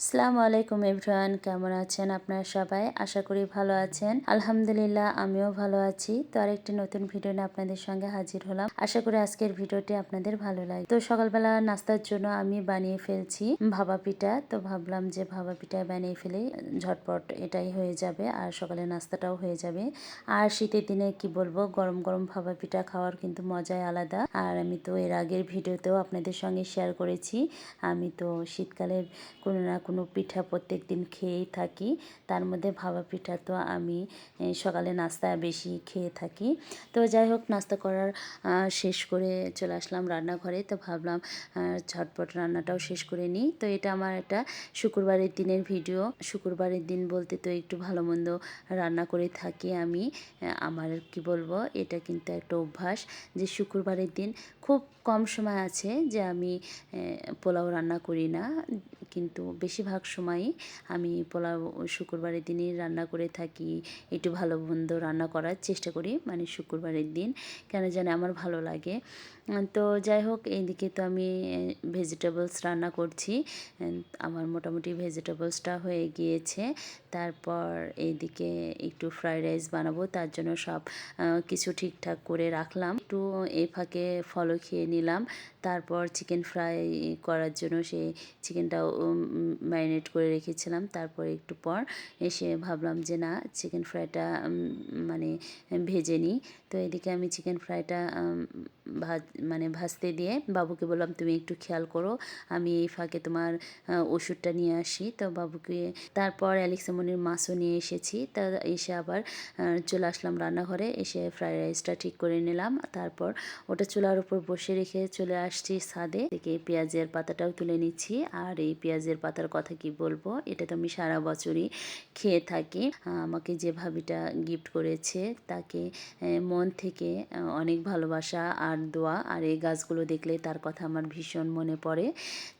আসসালামু আলাইকুম এভরিওয়ান, কেমন আছেন আপনারা সবাই? আশা করি ভালো আছেন। আলহামদুলিল্লাহ, আমিও ভালো আছি। তো আরেকটি নতুন ভিডিও নিয়ে আপনাদের সঙ্গে হাজির হলাম। আশা করি আজকের ভিডিওটি আপনাদের ভালো লাগে। তো সকালবেলা নাস্তার জন্য আমি বানিয়ে ফেলছি ভাবা পিঠা। তো ভাবলাম যে ভাবা পিঠা বানিয়ে ফেলে, ঝটপট এটাই হয়ে যাবে আর সকালে নাস্তাটাও হয়ে যাবে। আর শীতের দিনে কি বলব, গরম গরম ভাবা পিঠা খাওয়ার কিন্তু মজাই আলাদা। আর আমি তো এর আগের ভিডিওতেও আপনাদের সঙ্গে শেয়ার করেছি। আমি তো শীতকালের কোনো না কোনো পিঠা প্রত্যেক দিন খেয়েই থাকি। তার মধ্যে ভাবা পিঠা তো আমি সকালে নাস্তা বেশি খেয়ে থাকি। তো যাই হোক, নাস্তা করার শেষ করে চলে আসলাম রান্নাঘরে। তো ভাবলাম ঝটপট রান্নাটাও শেষ করে নিই। তো এটা আমার একটা শুক্রবারের দিনের ভিডিও। শুক্রবারের দিন বলতে তো একটু ভালো মন্দ রান্না করে থাকি আমি। আমার কি বলব, এটা কিন্তু একটা অভ্যাস যে শুক্রবারের দিন খুব কম সময় আছে যে আমি পোলাও রান্না করি না। কিন্তু বেশিরভাগ সময়ই আমি পোলাও শুক্রবারের দিনই রান্না করে থাকি। একটু ভালো মন্দ রান্না করার চেষ্টা করি মানে শুক্রবারের দিন। কেন জানি আমার ভালো লাগে। তো যাই হোক, এইদিকে তো আমি ভেজিটেবলস রান্না করছি। আমার মোটামুটি ভেজিটেবলসটা হয়ে গিয়েছে। তারপর এইদিকে একটু ফ্রাইড রাইস বানাবো, তার জন্য সব কিছু ঠিকঠাক করে রাখলাম। একটু এই ফাঁকে ফলো খেয়ে নিলাম। তারপর চিকেন ফ্রাই করার জন্য সেই চিকেনটাও ম্যারিনেট করে রেখেছিলাম, তারপর একটু পর এসে ভাবলাম যে না চিকেন ফ্রাইটা মানে ভেজে নিই। তো এদিকে আমি চিকেন ফ্রাইটা ভাজ মানে ভাজতে দিয়ে বাবুকে বললাম, তুমি একটু খেয়াল করো, আমি এই ফাঁকে তোমার ওষুধটা নিয়ে আসি। তো বাবুকে, তারপর অ্যালেক্সামনির মাছও নিয়ে এসেছি। তা এসে আবার চলে আসলাম রান্নাঘরে, এসে ফ্রাইড রাইসটা ঠিক করে নিলাম। তারপর ওটা চুলার উপর বসে রেখে চলে আসছি ছাদে। থেকে পেঁয়াজের পাতাটাও তুলে নিচ্ছি, আর এই পেঁয়াজের পাতার কথা কি বলব? এটা তো আমি সারা বছরই খেয়ে থাকি। আমাকে যে ভাবিটা গিফট করেছে, তাকে মন থেকে অনেক ভালোবাসা আর দোয়া। আর এই গাছগুলো দেখলে তার কথা আমার ভীষণ মনে পড়ে।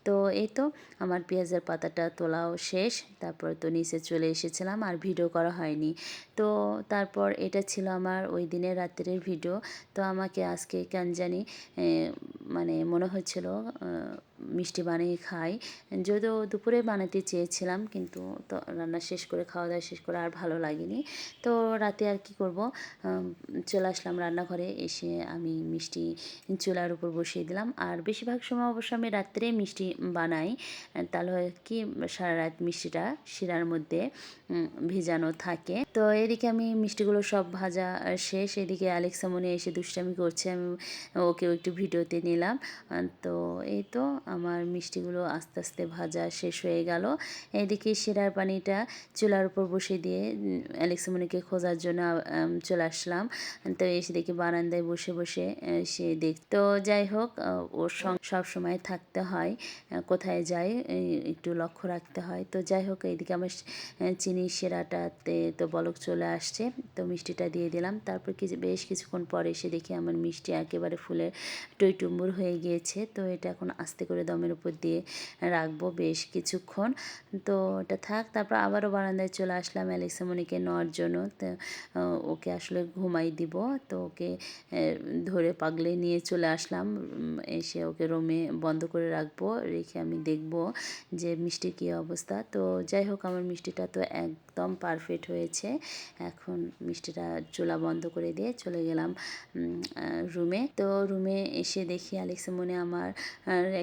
তো এই তো আমার পেঁয়াজের পাতাটা তোলাও শেষ। তারপর তো নিচে চলে এসেছিলাম, আর ভিডিও করা হয়নি। তো তারপর এটা ছিল আমার ওই দিনের রাত্রের ভিডিও। তো আমাকে আজকে কেন জানি মানে মনে হচ্ছিল মিষ্টি বানিয়ে খাই। যদিও দুপুরে বানাতে চেয়েছিলাম, কিন্তু তো রান্না শেষ করে, খাওয়া দাওয়া শেষ করে আর ভালো লাগেনি। তো রাতে আর কি করব? চলে আসলাম রান্নাঘরে, এসে আমি মিষ্টি চুলার উপর বসিয়ে দিলাম। আর বেশিরভাগ সময় অবশ্য আমি রাত্রে মিষ্টি বানাই। তাহলে কি, সারা রাত মিষ্টিটা শিরার মধ্যে ভেজানো থাকে। তো এদিকে আমি মিষ্টিগুলো সব ভাজা শেষ। এদিকে আলেক্সা মনে এসে দুষ্টামি করছে, আমি ওকেও একটু ভিডিওতে নিলাম। তো এই তো আমার মিষ্টিগুলো আস্তে আস্তে ভাজা শেষ হয়ে গেল। এদিকে শিরার পানিটা চুলার উপর বসে দিয়ে অ্যালেক্সামনিকে খোঁজার জন্য চলে আসলাম। তো এসে দেখি বারান্দায় বসে বসে সে দেখ তো যাই হোক ওর সব সময় থাকতে হয় কোথায় যায় একটু লক্ষ্য রাখতে হয়। তো যাই হোক এইদিকে আমার চিনি সেরাটাতে তো বলক চলে আসছে। তো মিষ্টিটা দিয়ে দিলাম। তারপর কিছু, বেশ কিছুক্ষণ পরে এসে দেখি আমার মিষ্টি একেবারে ফুলে টইটুম্বুর হয়ে গিয়েছে। তো এটা এখন আস্তে করে দমের উপর দিয়ে রাখব বেশ কিছুক্ষণ। তো ওটা থাক, তারপর আবারও বারান্দায় চলে আসলাম অ্যালেক্সামনিকে নেওয়ার জন্য। তো ওকে আসলে ঘুমাই দিব। তো ওকে ধরে পাগলে নিয়ে চলে আসলাম। এসে ওকে রুমে বন্ধ করে রাখব। রেখে আমি দেখব যে মিষ্টির কী অবস্থা। তো যাই হোক, আমার মিষ্টিটা তো একদম পারফেক্ট হয়েছে। এখন মিষ্টিটা চুলা বন্ধ করে দিয়ে চলে গেলাম রুমে। তো রুমে এসে দেখি আলেক্সা মনে আমার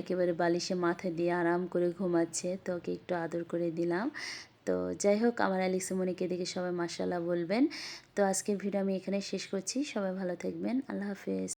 একেবারে বালিশে মাথা দিয়ে আরাম করে ঘুমাচ্ছে, তো ওকে একটু আদর করে দিলাম। তো যাই হোক, আমার অ্যালেক্সা মনিকে দেখে সবাই মাসাল্লাহ বলবেন। তো আজকের ভিডিও আমি এখানে শেষ করছি। সবাই ভালো থাকবেন। আল্লাহ হাফেজ।